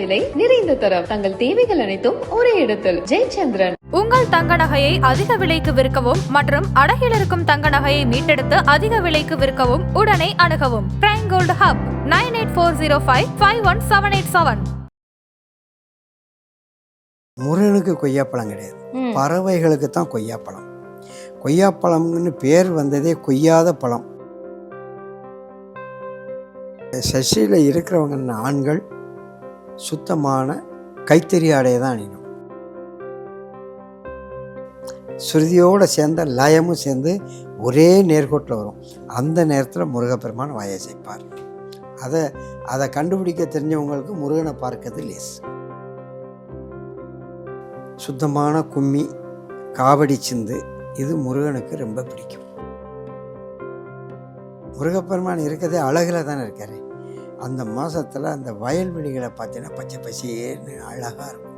விலை நிறைந்த தரம். தங்கள் தேவைகள் அனைத்தும் ஒரே இடத்தில். ஜெயச்சந்திரன். உங்கள் தங்க நகையை அதிக விலைக்கு விற்கவும் மற்றும் அடகில் இருக்கும் தங்க நகையை மீட்டெடுத்து அதிக விலைக்கு விற்கவும் உடனே அணுகவும். Prime gold hub nine eight four zero five five one seven eight seven முருகனுக்கு கொய்யாப்பழம் கிடையாது. பறவைகளுக்கு தான் கொய்யாப்பழம். கொய்யாப்பழம்னு பேர் வந்ததே கொய்யாத பழம். சசியில் இருக்கிறவங்க ஆண்கள் சுத்தமான கைத்தறி ஆடையை தான் அணியணும். ஸ்ருதியோடு சேர்ந்த லயமும் சேர்ந்து ஒரே நேர்கோட்டில் வரும். அந்த நேரத்தில் முருகப்பெருமான் வாயை செய்ப்பார் அதை அதை கண்டுபிடிக்க தெரிஞ்சவங்களுக்கு முருகனை பார்க்கறது லேஸ் சுத்தமான கும்மி காவடி சிந்து இது முருகனுக்கு ரொம்ப பிடிக்கும். முருகப்பெருமான் இருக்கிறதே அழகில் தானே இருக்காரு. அந்த மாதத்தில் அந்த வயல்வெளிகளை பார்த்தீங்கன்னா பச்சை பசேன்னு அழகாக இருக்கும்.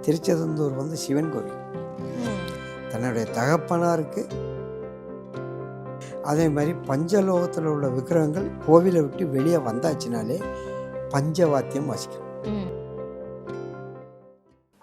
திருச்செந்தூர் வந்து சிவன் கோவில். தன்னுடைய தகப்பனாருக்கு அதே மாதிரி பஞ்சலோகத்தில் உள்ள விக்கிரகங்கள் கோவிலை விட்டு வெளியே வந்தாச்சுனாலே பஞ்சவாத்தியம் வாசிக்கும்.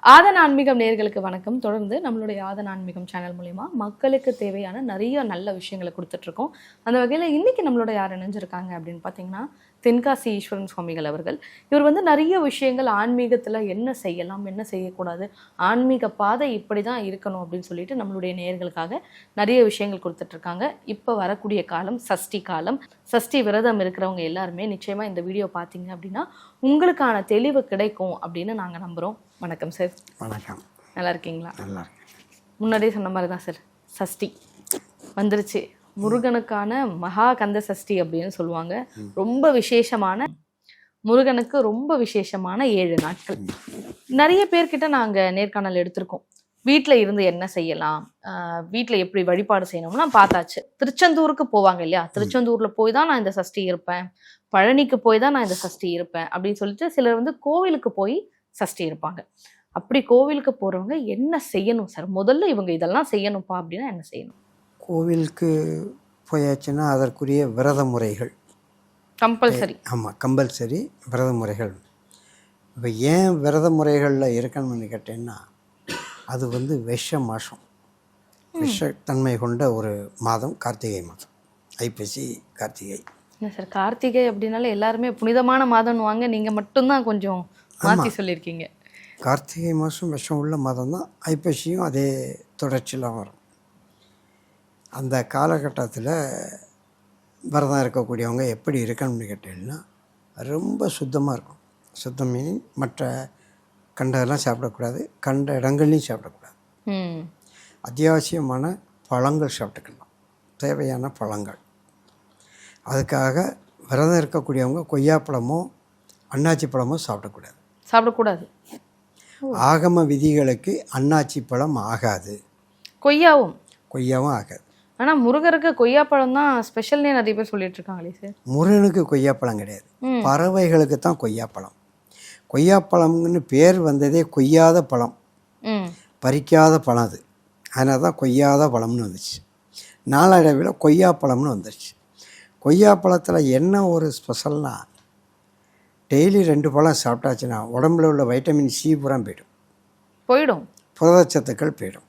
ஆதன் ஆன்மீகம் நேர்களுக்கு வணக்கம். தொடர்ந்து நம்மளுடைய ஆதன் ஆன்மீகம் சேனல் மூலிமா மக்களுக்கு தேவையான நிறைய நல்ல விஷயங்களை கொடுத்துட்டு இருக்கோம். அந்த வகையில் இன்னைக்கு நம்மளோட யார் இணைஞ்சிருக்காங்க அப்படின்னு பார்த்தீங்கன்னா தென்காசி ஈஸ்வரன் சுவாமிகள் அவர்கள் இவர் வந்து நிறைய விஷயங்கள் ஆன்மீகத்தில் என்ன செய்யலாம் என்ன செய்யக்கூடாது ஆன்மீக பாதை இப்படி தான் இருக்கணும் அப்படின்னு சொல்லிட்டு நம்மளுடைய நேயர்களுக்காக நிறைய விஷயங்கள் கொடுத்துட்டு இருக்காங்க இப்போ வரக்கூடிய காலம் சஷ்டி காலம் சஷ்டி விரதம் இருக்கிறவங்க எல்லாருமே நிச்சயமாக இந்த வீடியோ பார்த்தீங்க அப்படின்னா உங்களுக்கான தெளிவு கிடைக்கும் அப்படின்னு நாங்கள் நம்புகிறோம் வணக்கம் சார் வணக்கம். நல்லா இருக்கீங்களா? நல்லா முன்னாடியே சொன்ன மாதிரி தான் சார் சஷ்டி வந்துருச்சு. முருகனுக்கான மகா கந்த சஷ்டி அப்படின்னு சொல்லுவாங்க. ரொம்ப விசேஷமான முருகனுக்கு ரொம்ப விசேஷமான ஏழு நாட்கள். நிறைய பேர்கிட்ட நாங்கள் நேர்காணல் எடுத்திருக்கோம். வீட்டில் இருந்து என்ன செய்யலாம்? வீட்டில் எப்படி வழிபாடு செய்யணும்லாம் பார்த்தாச்சு. திருச்செந்தூருக்கு போவாங்க இல்லையா? திருச்செந்தூரில் போய் தான் நான் இந்த சஷ்டி இருப்பேன். பழனிக்கு போய் தான் நான் இந்த சஷ்டி இருப்பேன் அப்படின்னு சொல்லிட்டு சிலர் வந்து கோவிலுக்கு போய் சஷ்டி இருப்பாங்க. அப்படி கோவிலுக்கு போறவங்க என்ன செய்யணும் சார்? முதல்ல இவங்க இதெல்லாம் செய்யணும்ப்பா அப்படின்னா என்ன செய்யணும்? கோவிலுக்கு போயாச்சுன்னா அதற்குரிய விரத முறைகள். கம்பல்சரி. ஆமாம் கம்பல்சரி விரத முறைகள். இப்போ ஏன் விரத முறைகளில் இருக்கணும்னு கேட்டேன்னா அது வந்து விஷ மாதம் விஷத்தன்மை கொண்ட ஒரு மாதம் கார்த்திகை மாதம். ஐப்பசி கார்த்திகை. என்ன சார் கார்த்திகை அப்படின்னாலே எல்லாருமே புனிதமான மாதம்னு வாங்க நீங்க மட்டும்தான் கொஞ்சம் மாத்தி சொல்லியிருக்கீங்க. கார்த்திகை மாதம் விஷம் உள்ள மாதம் தான் ஐப்பசியும் அதே தொடர்ச்சியில் வரும். அந்த காலகட்டத்தில் விரதம் இருக்கக்கூடியவங்க எப்படி இருக்கணும்னு கேட்டீங்கன்னா ரொம்ப சுத்தமாக இருக்கும். சுத்தம் மீனிங் மற்ற கண்டதெல்லாம் சாப்பிடக்கூடாது கண்ட இடங்கள்லையும் சாப்பிடக்கூடாது. அத்தியாவசியமான பழங்கள் சாப்பிட்டுக்கலாம். தேவையான பழங்கள். அதுக்காக விரதம் இருக்கக்கூடியவங்க கொய்யாப்பழமோ அன்னாச்சி பழமோ சாப்பிடக்கூடாது. சாப்பிடக்கூடாது. ஆகம விதிகளுக்கு அன்னாச்சி பழம் ஆகாது. கொய்யாவும். கொய்யாவும் ஆகாது. ஆனா முருகருக்கு கொய்யாப்பழம் தான் ஸ்பெஷல்னே நிறைய பேர் சொல்லிட்டு இருக்காங்களே சார் முருகனுக்கு கொய்யாப்பழம் கிடையாது. பறவைகளுக்கு தான் கொய்யாப்பழம். கொய்யாப்பழம்னு பேர் வந்ததே கொய்யாத பழம். பறிக்காத பழம் அது. அதனால தான் கொய்யாத பழம்னு வந்துச்சு. நாளடைவில் கொய்யாப்பழம்னு வந்துருச்சு. கொய்யாப்பழத்தில் என்ன ஒரு ஸ்பெஷல்னா டெய்லி ரெண்டு பழம் சாப்பிட்டாச்சுன்னா உடம்புல உள்ள வைட்டமின் சி பூரா போயிடும். போயிடும். புரதச்சத்துக்கள் போயிடும்.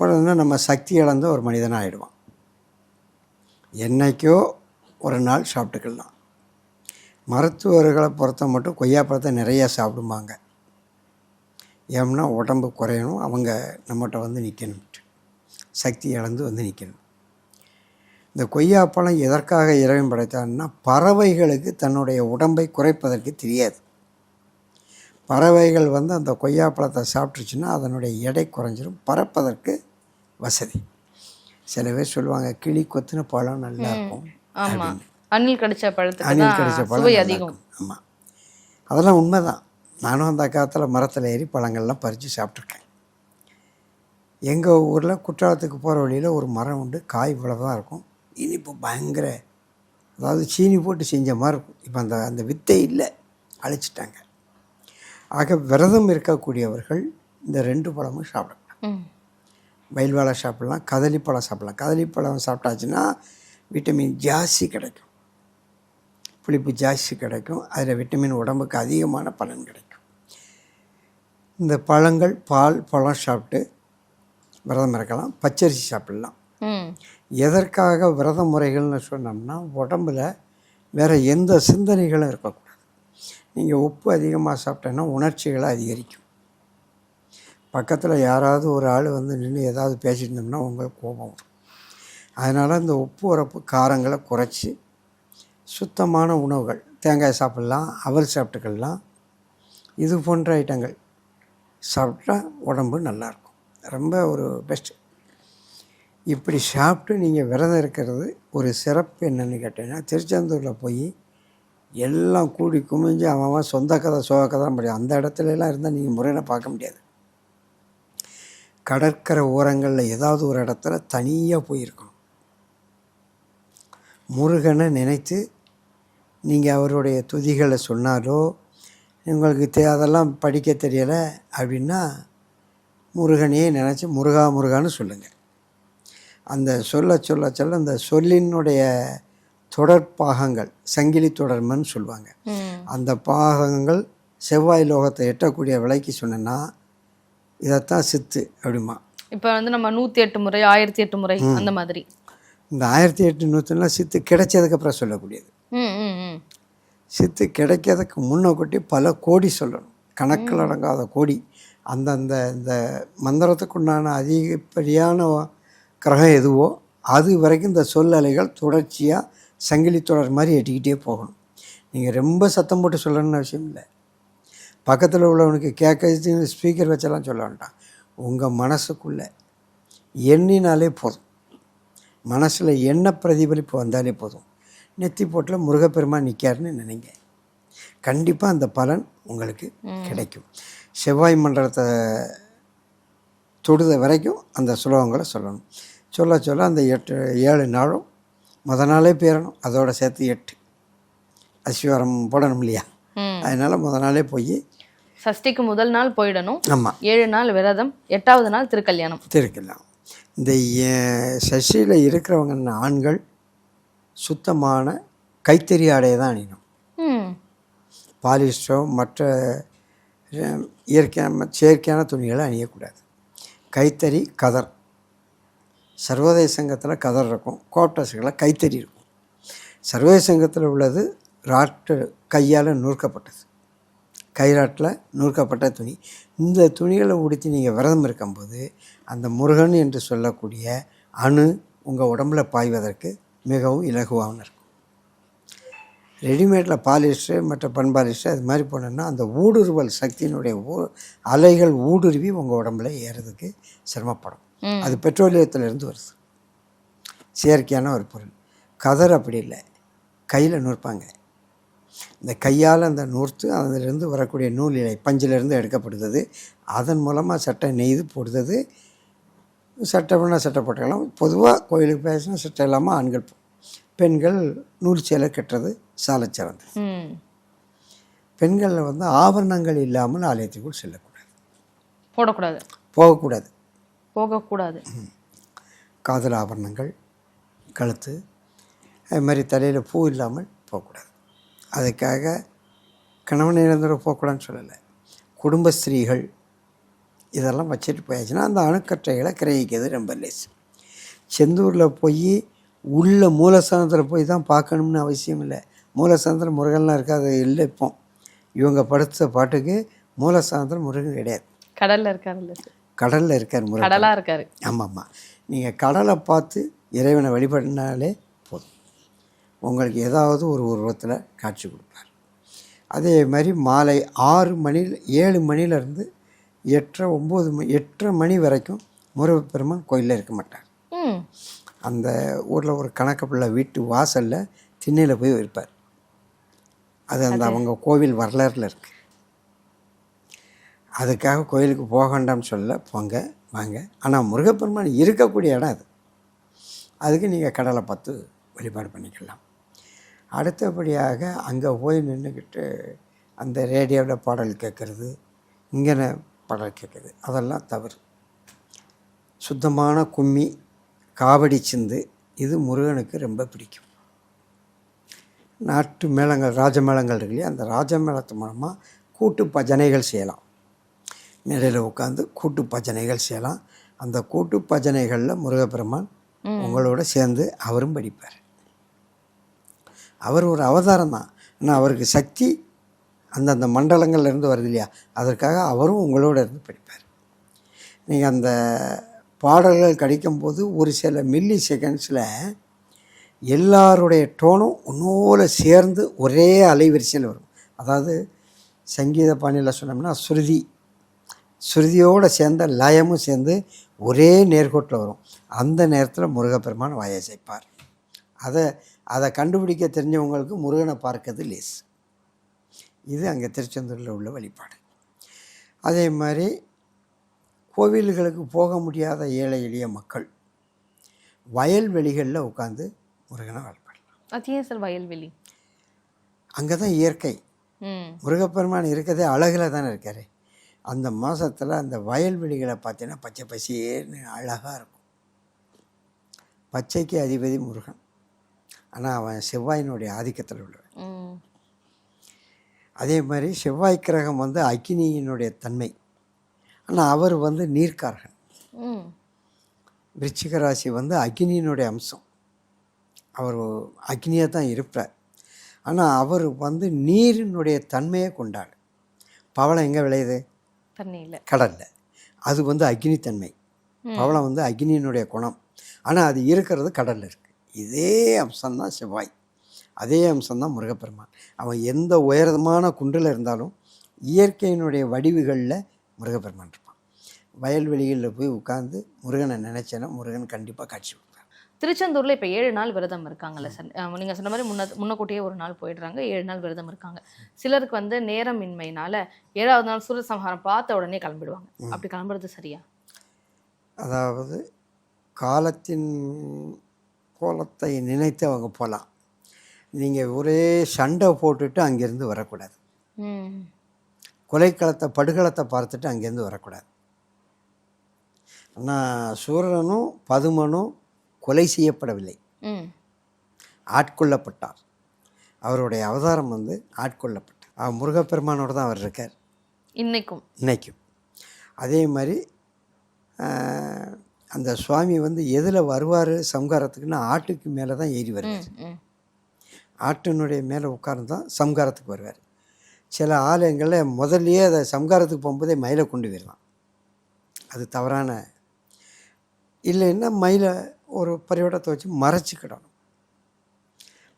போனதுன்னா நம்ம சக்தி இழந்த ஒரு மனிதனாக ஆகிடுவான் என்னைக்கோ ஒரு நாள் சாப்பிட்டுக்கலாம். மருத்துவர்களை பொறுத்த மட்டும் கொய்யாப்பழத்தை நிறையா சாப்பிடுவாங்க ஏம்னா உடம்பு குறையணும் அவங்க நம்மகிட்ட வந்து நிற்கணும் சக்தி இழந்து வந்து நிற்கணும் இந்த கொய்யாப்பழம் எதற்காக இறைவன் படைத்தான்னா பறவைகளுக்கு தன்னுடைய உடம்பை குறைப்பதற்கு தெரியாது. பறவைகள் வந்து அந்த கொய்யாப்பழத்தை சாப்பிட்டுச்சுன்னா அதனுடைய எடை குறைஞ்சிரும். பறப்பதற்கு வசதி. சில பேர் சொல்லுவாங்க கிளி கொத்துன பழம் நல்லா இருக்கும். ஆமா. அணில் கடிச்ச பழத்துக்கு அணில் கடிச்ச பழம் அதிகம். ஆமாம் அதெல்லாம் உண்மைதான். நானும் அந்த காலத்தில் மரத்தில் ஏறி பழங்கள்லாம் பறித்து சாப்பிட்ருக்கேன் எங்கள் ஊரில் குற்றாலத்துக்கு போகிற வழியில் ஒரு மரம் உண்டு. காய் இவ்வளவு தான் இருக்கும். இனிப்பு பயங்கர அதாவது சீனி போட்டு செஞ்ச மாதிரி இருக்கும். இப்போ அந்த அந்த வித்தை இல்லை. அழிச்சிட்டாங்க. ஆக விரதம் இருக்கக்கூடியவர்கள் இந்த ரெண்டு பழமும் சாப்பிடலாம் மயில் வாழை சாப்பிட்லாம் கதளிப்பழம் சாப்பிட்லாம். கதளிப்பழம் சாப்பிட்டாச்சுன்னா விட்டமின் ஜாஸ்தி கிடைக்கும். புளிப்பு ஜாஸ்தி கிடைக்கும். அதில் விட்டமின் உடம்புக்கு அதிகமான பலன் கிடைக்கும். இந்த பழங்கள் பால் பழம் சாப்பிட்டு விரதம் இருக்கலாம். பச்சரிசி சாப்பிடலாம். எதற்காக விரத முறைகள்னு சொன்னோம்னா உடம்புல வேறு எந்த சிந்தனைகளும் இருக்கக்கூடாது. நீங்கள் உப்பு அதிகமாக சாப்பிட்டேன்னா உணர்ச்சிகளை அதிகரிக்கும். பக்கத்தில் யாராவது ஒரு ஆள் வந்து நின்று ஏதாவது பேசிட்டு இருந்தோம்னா உங்களுக்கு கோபம் வரும். அதனால் இந்த உப்பு உரப்பு காரங்களை குறைச்சி சுத்தமான உணவுகள் தேங்காய் சாப்பிட்லாம் அவல் சாப்பிட்டுக்கலாம் இது போன்ற ஐட்டங்கள் சாப்பிட்டா உடம்பு நல்லாயிருக்கும் ரொம்ப ஒரு பெஸ்ட்டு இப்படி சாப்பிட்டு நீங்கள் விரதம் இருக்கிறது ஒரு சிறப்பு என்னென்னு கேட்டீங்கன்னா திருச்செந்தூரில் போய் எல்லாம் கூடி குமிஞ்சு அவன் சொந்த கதை சோக கதை முடியும் அந்த இடத்துலலாம் இருந்தால் நீங்கள் முறையில் பார்க்க முடியாது. கடற்கரை ஓரங்களில் ஏதாவது ஒரு இடத்துல தனியாக போயிருக்கணும். முருகனை நினைத்து நீங்கள் அவருடைய துதிகளை சொன்னாலோ உங்களுக்கு தெ அதெல்லாம் படிக்க தெரியலை அப்படின்னா முருகனையே நினச்சி முருகா முருகான்னு சொல்லுங்கள் அந்த சொல்ல சொல்ல சொல்ல அந்த சொல்லினுடைய தொடர் பாகங்கள் சங்கிலி தொடர்மன்னு சொல்லுவாங்க. அந்த பாகங்கள் செவ்வாய் லோகத்தை எட்டக்கூடிய விலைக்கு சொன்னேன்னா இதைத்தான் சித்து அப்படிமா. இப்போ வந்து நம்ம நூற்றி எட்டு முறை ஆயிரத்தி எட்டு முறை அந்த மாதிரி. இந்த ஆயிரத்தி எட்டுநூற்றுலாம் சித்து கிடைச்சதுக்கப்புறம் சொல்லக்கூடியது. சித்து கிடைக்கிறதுக்கு முன்ன கொட்டி பல கோடி சொல்லணும். கணக்கில் அடங்காத கோடி. அந்தந்த இந்த மந்திரத்துக்குண்டான அதிகப்படியான கிரகம் எதுவோ அது வரைக்கும் இந்த சொல்லலைகள் தொடர்ச்சியாக சங்கிலி தொடர் மாதிரி எட்டிக்கிட்டே போகணும். நீங்கள் ரொம்ப சத்தம் போட்டு சொல்லணும்னு அவசியம் இல்லை. பக்கத்தில் உள்ளவனுக்கு கேட்க ஸ்பீக்கர் வச்செல்லாம் சொல்ல வேண்டாம். உங்கள் மனசுக்குள்ளே எண்ணினாலே போதும். மனசில் என்ன பிரதிபலிப்பு வந்தாலே போதும். நெத்தி போட்டில் முருகப்பெருமான் நிற்காருன்னு நினைங்க. கண்டிப்பாக அந்த பலன் உங்களுக்கு கிடைக்கும். செவ்வாய் மண்டலத்தை தொடுத வரைக்கும் அந்த சுலோகங்களை சொல்லணும். சொல்ல சொல்ல அந்த எட்டு ஏழு நாளும் முத நாளே பேரணும். அதோட சேர்த்து எட்டு. அஸ்வாரம் போடணும் இல்லையா? அதனால் முத நாளே போய் சஷ்டிக்கு முதல் நாள் போயிடணும். ஆமாம் ஏழு நாள் விரதம் எட்டாவது நாள் திருக்கல்யாணம். திருக்கலாம் இந்த சசியில் இருக்கிறவங்க ஆண்கள் சுத்தமான கைத்தறி ஆடையை தான் அணியணும். ம். பாலிஸ்டரோ மற்ற இயற்கையான செயற்கையான துணிகளை அணியக்கூடாது. கைத்தறி கதர். சர்வதேச சங்கத்தில் கதர் இருக்கும் கோட்டர்ஸ்களில் கைத்தறி இருக்கும். சர்வதேச சங்கத்தில் உள்ளது ராட்டு கையால் நூற்கப்பட்டது. கைராட்டில் நூற்கப்பட்ட துணி. இந்த துணிகளை உடுத்தி நீங்கள் விரதம் இருக்கும்போது அந்த முருகன் என்று சொல்லக்கூடிய அணு உங்கள் உடம்புல பாய்வதற்கு மிகவும் இலகுவாகவும் இருக்கும். ரெடிமேடில் பாலிஸ்டர் மற்ற பண்பாலிஸ்டர் அது மாதிரி போனோன்னா அந்த ஊடுருவல் சக்தியினுடைய ஊ அலைகள் ஊடுருவி உங்கள் உடம்புல ஏறதுக்கு சிரமப்படும். அது பெட்ரோலியத்திலிருந்து வருது. செயற்கையான ஒரு பொருள். கதர் அப்படி இல்லை. கையில் நூற்பாங்க இந்த கையால் அந்த நூர்த்து அதிலிருந்து வரக்கூடிய நூல் இலை பஞ்சிலிருந்து எடுக்கப்படுகிறது. அதன் மூலமாக சட்டை நெய்து போடுறது சட்டை வேணால் சட்டை போட்டுக்கலாம். பொதுவாக கோயிலுக்கு பேசினா சட்டை இல்லாமல் ஆண்கள் பெண்கள் நூல் சேலை கட்டுறது சாலை சிறந்தது. பெண்களில் வந்து ஆபரணங்கள் இல்லாமல் ஆலயத்துக்குள் செல்லக்கூடாது. போடக்கூடாது. போகக்கூடாது. போகக்கூடாது. காதல் ஆபரணங்கள் கழுத்து அது மாதிரி தலையில் பூ இல்லாமல் போகக்கூடாது. அதுக்காக கணவன் இழந்தவரை போகக்கூடாதுன்னு சொல்லலை. குடும்ப ஸ்திரீகள் இதெல்லாம் வச்சுட்டு போயாச்சுன்னா அந்த அணுக்கற்றைகளை கிரகிக்கிறது ரொம்ப லேஸ் செந்தூரில் போய் உள்ள மூலஸ்தானத்தில் போய் தான் பார்க்கணும்னு அவசியம் இல்லை. மூலஸ்தானத்தில் முருகன்லாம் இருக்காது இல்லை இப்போ. இவங்க படுத்த பாட்டுக்கு மூலஸ்தானத்தில் முருகன் கிடையாது. கடல்ல இருக்காருல்ல கடலில் இருக்கார் முருகன். கடலா இருக்காரு. ஆமாம்மா. நீங்கள் கடலை பார்த்து இறைவனை வழிபடினாலே உங்களுக்கு ஏதாவது ஒரு உருவத்தில் காட்சி கொடுப்பார். அதே மாதிரி மாலை ஆறு மணியில் ஏழு மணிலேருந்து எட்டரை ஒம்பது மணி எட்டரை மணி வரைக்கும் முருகப்பெருமான் கோயிலில் இருக்க மாட்டார். அந்த ஊரில் ஒரு கணக்கு பிள்ளை வீட்டு வாசலில் திண்ணையில் போய் இருப்பார். அது அந்த அவங்க கோவில் வரலாறில் இருக்குது அதுக்காக கோயிலுக்கு போக வேண்டாம்னு சொல்ல போங்க வாங்க. ஆனால் முருகப்பெருமான் இருக்கக்கூடிய இடம் அது. அதுக்கு நீங்கள் கடலை பார்த்து வழிபாடு பண்ணிக்கலாம். அடுத்தபடியாக அங்கே போய் நின்றுக்கிட்டு அந்த ரேடியோவில் பாடல் கேட்குறது இங்கே பாடல் கேட்குறது அதெல்லாம் தவறு. சுத்தமான கும்மி காவடி சிந்து இது முருகனுக்கு ரொம்ப பிடிக்கும். நாட்டு மேளங்கள் ராஜ மேளங்கள் இருக்கு இல்லையா அந்த ராஜ மேளத்து மூலமாக கூட்டு பஜனைகள் செய்யலாம். நிலையில் உட்காந்து கூட்டு பஜனைகள் செய்யலாம். அந்த கூட்டு பஜனைகளில் முருகப்பெருமான் உங்களோட சேர்ந்து அவரும் படிப்பார். அவர் ஒரு அவதாரம் தான். ஆனால் அவருக்கு சக்தி அந்தந்த மண்டலங்கள்லேருந்து வருது இல்லையா? அதற்காக அவரும் உங்களோட இருந்து படிப்பார். நீங்கள் அந்த பாடல்கள் கிடைக்கும்போது ஒரு சில மில்லி செகண்ட்ஸில் எல்லாருடைய டோனும் ஒன்னோல சேர்ந்து ஒரே அலைவரிசையில் வரும். அதாவது சங்கீத பாணியில் சொன்னோம்னா ஸ்ருதி ஸ்ருதியோடு சேர்ந்த லயமும் சேர்ந்து ஒரே நேர்கோட்டில் வரும். அந்த நேரத்தில் முருகப்பெருமான் சேர்ப்பார் அதை அதை கண்டுபிடிக்க தெரிஞ்சவங்களுக்கு முருகனை பார்க்கறது லேஸ் இது அங்கே திருச்செந்தூரில் உள்ள வழிபாடு. அதே மாதிரி கோவில்களுக்கு போக முடியாத ஏழை எளிய மக்கள் வயல்வெளிகளில் உட்காந்து முருகனை வழிபடலாம். அது ஏன் சார் வயல்வெளி? அங்கே தான் இயற்கை. முருகப்பெருமான் இருக்கதே அழகில் தானே இருக்கார். அந்த மாதத்தில் அந்த வயல்வெளிகளை பார்த்தீங்கன்னா பச்சை பசேர்னு அழகாக இருக்கும். பச்சைக்கு அதிபதி முருகன். ஆனால் அவன் செவ்வாயினுடைய ஆதிக்கத்தில் ம். அதே மாதிரி செவ்வாய் கிரகம் வந்து அக்கினியினுடைய தன்மை. ஆனால் அவர் வந்து நீர்க்காரகன். விருச்சிக ராசி வந்து அக்னியினுடைய அம்சம். அவர் அக்னியாக தான் இருப்பார். ஆனால் அவர் வந்து நீரினுடைய தன்மையை கொண்டாடு. பவளம் எங்கே விளையுது? தண்ணியில். கடலில். அது வந்து அக்னி தன்மை பவளம் வந்து அக்னியினுடைய குணம். ஆனால் அது இருக்கிறது கடலில் இருக்குது இதே அம்சம்தான் செவ்வாய். அதே அம்சம்தான் முருகப்பெருமான். அவன் எந்த உயரமான குன்றில் இருந்தாலும் இயற்கையினுடைய வடிவுகளில் முருகப்பெருமான் இருப்பான். வயல்வெளிகளில் போய் உட்காந்து முருகனை நினச்சேன்னா முருகன் கண்டிப்பாக காட்சி கொடுப்பார். திருச்செந்தூர்ல இப்ப ஏழு நாள் விரதம் இருக்காங்கல்ல சார் அஹ் நீங்க சொன்ன மாதிரி முன்ன முன்னக்கூட்டியே ஒரு நாள் போயிடுறாங்க ஏழு நாள் விரதம் இருக்காங்க. சிலருக்கு வந்து நேரமின்மையினால ஏழாவது நாள் சூரசம்ஹாரம் பார்த்த உடனே கிளம்பிடுவாங்க. அப்படி கிளம்புறது சரியா? அதாவது காலத்தின் கோலத்தை நினைத்து அவங்க போகலாம் நீங்கள் ஒரே சண்டை போட்டுட்டு அங்கேருந்து வரக்கூடாது. கொலைக்களத்தை படுகளத்தை பார்த்துட்டு அங்கேருந்து வரக்கூடாது. ஆனால் சூரனும் பதுமனும் கொலை செய்யப்படவில்லை. ஆட்கொள்ளப்பட்டார். அவருடைய அவதாரம் வந்து ஆட்கொள்ளப்பட்டார். அவர் முருகப்பெருமானோட தான் அவர் இருக்கார். இன்னைக்கும். இன்னைக்கும். அதே மாதிரி அந்த சுவாமி வந்து எதில் வருவார் சம்காரத்துக்குன்னா ஆட்டுக்கு மேலே தான் ஏறி வருவார். ஆட்டினுடைய மேலே உட்கார்ந்து தான் சம்காரத்துக்கு வருவார். சில ஆலயங்களில் முதல்லயே அதை சம்காரத்துக்கு போகும்போதே மயிலை கொண்டு போயிடலாம். அது தவறான இல்லைன்னா மயிலை ஒரு பரிவட்டத்தை வச்சு மறைச்சிக்கிடணும்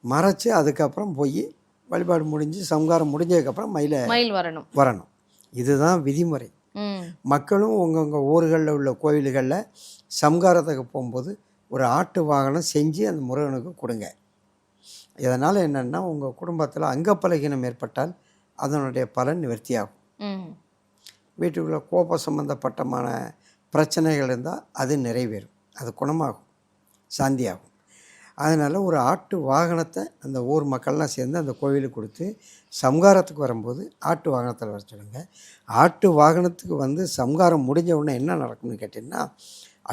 மறைச்சு அதுக்கப்புறம் போய் வழிபாடு முடிஞ்சு சம்காரம் முடிஞ்சதுக்கப்புறம் மயிலை மயில் வரணும். வரணும். இதுதான் விதிமுறை. மக்களும் உங்கவுங்க ஊர்களில் உள்ள கோவில்களில் சம்காரத்துக்கு போகும்போது ஒரு ஆட்டு வாகனம் செஞ்சு அந்த முருகனுக்கு கொடுங்க. இதனால் என்னென்னா உங்கள் குடும்பத்தில் அங்கப்பலகீனம் ஏற்பட்டால் அதனுடைய பலன் நிவர்த்தியாகும். வீட்டுக்குள்ளே கோப சம்பந்தப்பட்டமான பிரச்சனைகள் இருந்தால் அது நிறைவேறும். அது குணமாகும். சாந்தியாகும். அதனால் ஒரு ஆட்டு வாகனத்தை அந்த ஊர் மக்கள்லாம் சேர்ந்து அந்த கோவிலுக்கு கொடுத்து சம்காரத்துக்கு வரும்போது ஆட்டு வாகனத்தில் வர சொல்லுங்க. ஆட்டு வாகனத்துக்கு வந்து சம்காரம் முடிஞ்ச உடனே என்ன நடக்கும்னு கேட்டிங்கன்னா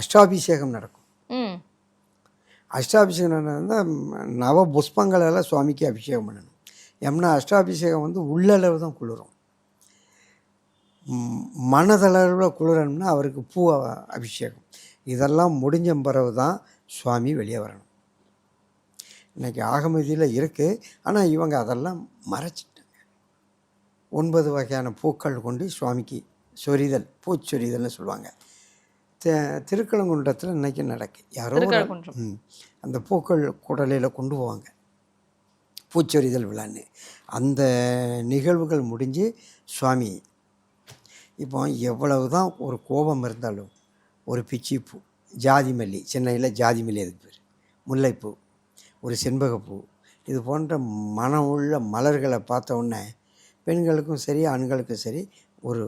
அஷ்டாபிஷேகம் நடக்கும். அஷ்டாபிஷேகம் நவ புஷ்பங்களால் சுவாமிக்கு அபிஷேகம் பண்ணணும். ஏம்னா அஷ்டாபிஷேகம் வந்து உள்ளளவு தான் குளிரும். மனதளவில் குளிரணும்னா அவருக்கு பூ அபிஷேகம். இதெல்லாம் முடிஞ்ச பிறகு தான் சுவாமி வெளியே வரணும். இன்னைக்கு ஆகமதியில் இருக்குது ஆனால் இவங்க அதெல்லாம் மறைச்சிட்டாங்க. ஒன்பது வகையான பூக்கள் கொண்டு சுவாமிக்கு சொரிதல் பூச்சொரிதல்னு சொல்லுவாங்க. தி- திருக்கலங்குன்றத்தில் இன்னைக்கு நடக்கு. யாரோ. அந்த பூக்கள் குடலையில் கொண்டு போவாங்க. பூச்சொரிதல் விழான்னு. அந்த நிகழ்வுகள் முடிஞ்சு சுவாமி இப்போ எவ்வளவு தான் ஒரு கோபம் இருந்தாலும் ஒரு பிச்சிப்பூ ஜாதி மல்லி சென்னையில் ஜாதி மல்லி அதுக்கு பேர். முல்லைப்பூ. ஒரு செண்பகப்பூ. இது போன்ற மனம் உள்ள மலர்களை பார்த்த உடனே பெண்களுக்கும் சரி ஆண்களுக்கும் சரி ஒரு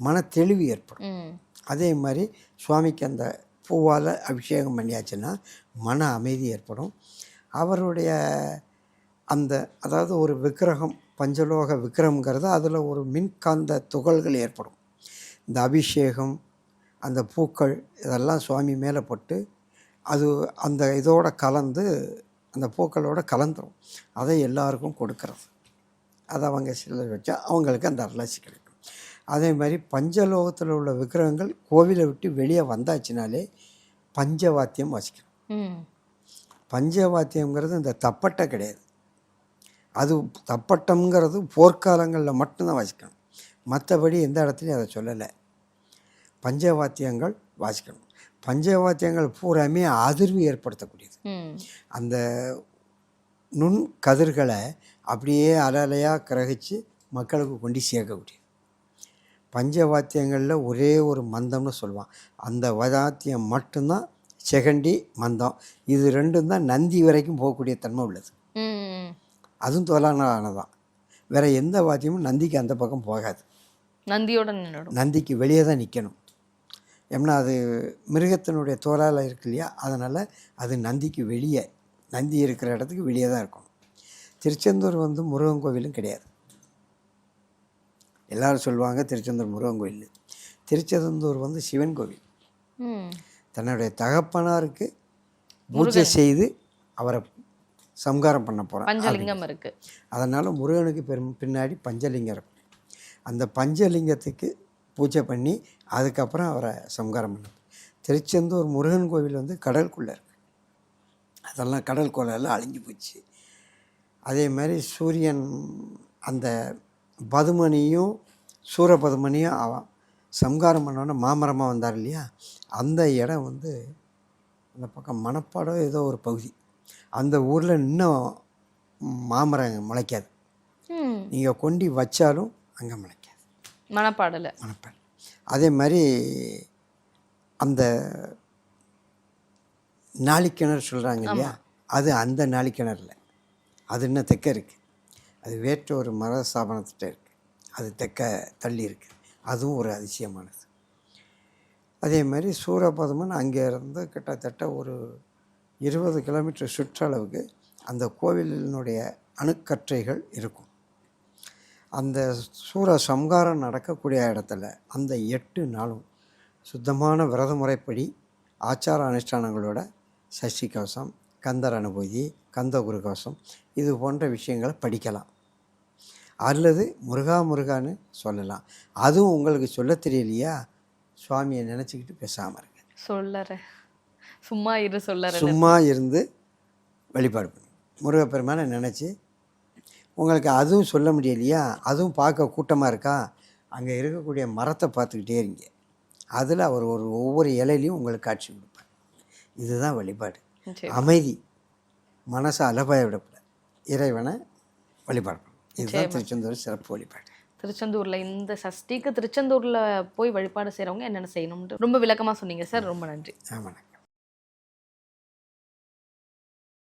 மன தெளிவு ஏற்படும் அதே மாதிரி சுவாமிக்கு அந்த பூவால் அபிஷேகம் பண்ணியாச்சுன்னா மன அமைதி ஏற்படும். அவருடைய அந்த அதாவது ஒரு விக்கிரகம் பஞ்சலோக விக்கிரகங்கிறது அதில் ஒரு மின்காந்த துகள்கள் ஏற்படும். இந்த அபிஷேகம் அந்த பூக்கள் இதெல்லாம் சுவாமி மேலே போட்டு அது அந்த இதோட கலந்து அந்த பூக்களோட கலந்துரும். அதை எல்லாருக்கும் கொடுக்கறது. அதை அவங்க சில வச்சா அவங்களுக்கு அந்த அருளாசி கிடைக்கும். அதே மாதிரி பஞ்சலோகத்தில் உள்ள விக்கிரகங்கள் கோவிலை விட்டு வெளியே வந்தாச்சுனாலே பஞ்சவாத்தியம் வாசிக்கணும் பஞ்சவாத்தியங்கிறது இந்த தப்பட்டை கிடையாது. அது தப்பட்டம்ங்கிறது போர்க்காலங்களில் மட்டும்தான் வாசிக்கணும். மற்றபடி எந்த இடத்துலையும் அதை சொல்லலை. பஞ்சவாத்தியங்கள் வாசிக்கணும். பஞ்சவாத்தியங்கள் பூராமே அதிர்வு ஏற்படுத்தக்கூடியது. அந்த நுண் கதிர்களை அப்படியே அலையாக கிரகிச்சு மக்களுக்கு கொண்டு சேர்க்கக்கூடியது. பஞ்சவாத்தியங்களில் ஒரே ஒரு மந்தம்னு சொல்லுவான். அந்த வாத்தியம் மட்டும்தான் செகண்டி மந்தம். இது ரெண்டும் தான் நந்தி வரைக்கும் போகக்கூடிய தன்மை உள்ளது. அதுவும் தோலானதான் வேறு எந்த வாத்தியமும் நந்திக்கு அந்த பக்கம் போகாது. நந்தியோட நந்திக்கு வெளியே தான் நிற்கணும் ஏன்னா அது மிருகத்தினுடைய தோலால் இருக்கு இல்லையா? அதனால் அது நந்திக்கு வெளியே நந்தி இருக்கிற இடத்துக்கு வெளியே தான் இருக்கணும் திருச்செந்தூர் வந்து முருகன் கோவிலும் கிடையாது. எல்லாரும் சொல்லுவாங்க திருச்செந்தூர் முருகன் கோவில் திருச்செந்தூர் வந்து சிவன் கோவில். தன்னுடைய தகப்பனாருக்கு பூஜை செய்து அவரை சம்காரம் பண்ண போகிறான் பஞ்சலிங்கம் இருக்கு. அதனால் முருகனுக்கு பெரும் பின்னாடி பஞ்சலிங்கம் இருக்கும் அந்த பஞ்சலிங்கத்துக்கு பூஜை பண்ணி அதுக்கப்புறம் அவரை சம்காரம் பண்ண திருச்செந்தூர் முருகன் கோவில் வந்து கடலுக்குள்ளே இருக்கு. அதெல்லாம் கடல் கோலெல்லாம் அழிஞ்சு போச்சு. அதே மாதிரி சூரியன் அந்த பதுமனியும் சூரபதுமனியும் அவன் சம்காரம் பண்ணோன்னே மாமரமாக வந்தார் இல்லையா? அந்த இடம் வந்து அந்த பக்கம் மணப்பாடம் ஏதோ ஒரு பகுதி. அந்த ஊரில் இன்னும் மாமரம் முளைக்காது. நீங்கள் கொண்டு வச்சாலும் அங்கே முளைக்காது. மனப்பாடல மணப்பாடு அதே மாதிரி அந்த நாளிக்கிணறு சொல்கிறாங்க இல்லையா? அது அந்த நாளிக்கிணறுல. அது இன்னும் தெற்க இருக்குது அது வேற்று ஒரு மர ஸ்தாபனத்திட்ட இருக்குது அது தெற்க தள்ளி இருக்குது அதுவும் ஒரு அதிசயமானது. அதே மாதிரி சூரபதமன் அங்கே இருந்து கிட்டத்தட்ட ஒரு இருபது கிலோமீட்டர் சுற்றளவுக்கு அந்த கோவிலினுடைய அணுக்கற்றைகள் இருக்கும். அந்த சூர சம்காரம் நடக்கக்கூடிய இடத்துல அந்த எட்டு நாளும் சுத்தமான விரத முறைப்படி ஆச்சார அனுஷ்டானங்களோட சஷ்டி கவசம் கந்தர் அனுபூதி கந்த குரு கவசம் இது போன்ற விஷயங்களை படிக்கலாம். அல்லது முருகா முருகான்னு சொல்லலாம். அதுவும் உங்களுக்கு சொல்ல தெரியலையா? சுவாமியை நினச்சிக்கிட்டு பேசாமல் இருங்க. சொல்லறேன் சும்மா இரு சொல்லறேன் சும்மா இருந்து வழிபாடு பண்ணுங்க முருகப்பெருமானை நினச்சி உங்களுக்கு அதுவும் சொல்ல முடியலையா? அதுவும் பார்க்க கூட்டமாக இருக்கா? அங்கே இருக்கக்கூடிய மரத்தை பார்த்துக்கிட்டே இருங்க. அதில் அவர் ஒரு ஒவ்வொரு இலையிலையும் உங்களுக்கு காட்சி கொடுப்பார். இதுதான் வழிபாடு. அமைதி. மனசை அலபாய விடக்கூடாது இறைவனை வழிபாடு இதுதான் திருச்செந்தூர் சிறப்பு வழிபாடு. திருச்செந்தூர்ல இந்த சஷ்டிக்கு திருச்செந்தூர்ல போய் வழிபாடு செய்றவங்க என்னென்ன செய்யணும்னு ரொம்ப விளக்கமா சொன்னீங்க சார். ரொம்ப நன்றி. ஆமாண்ணா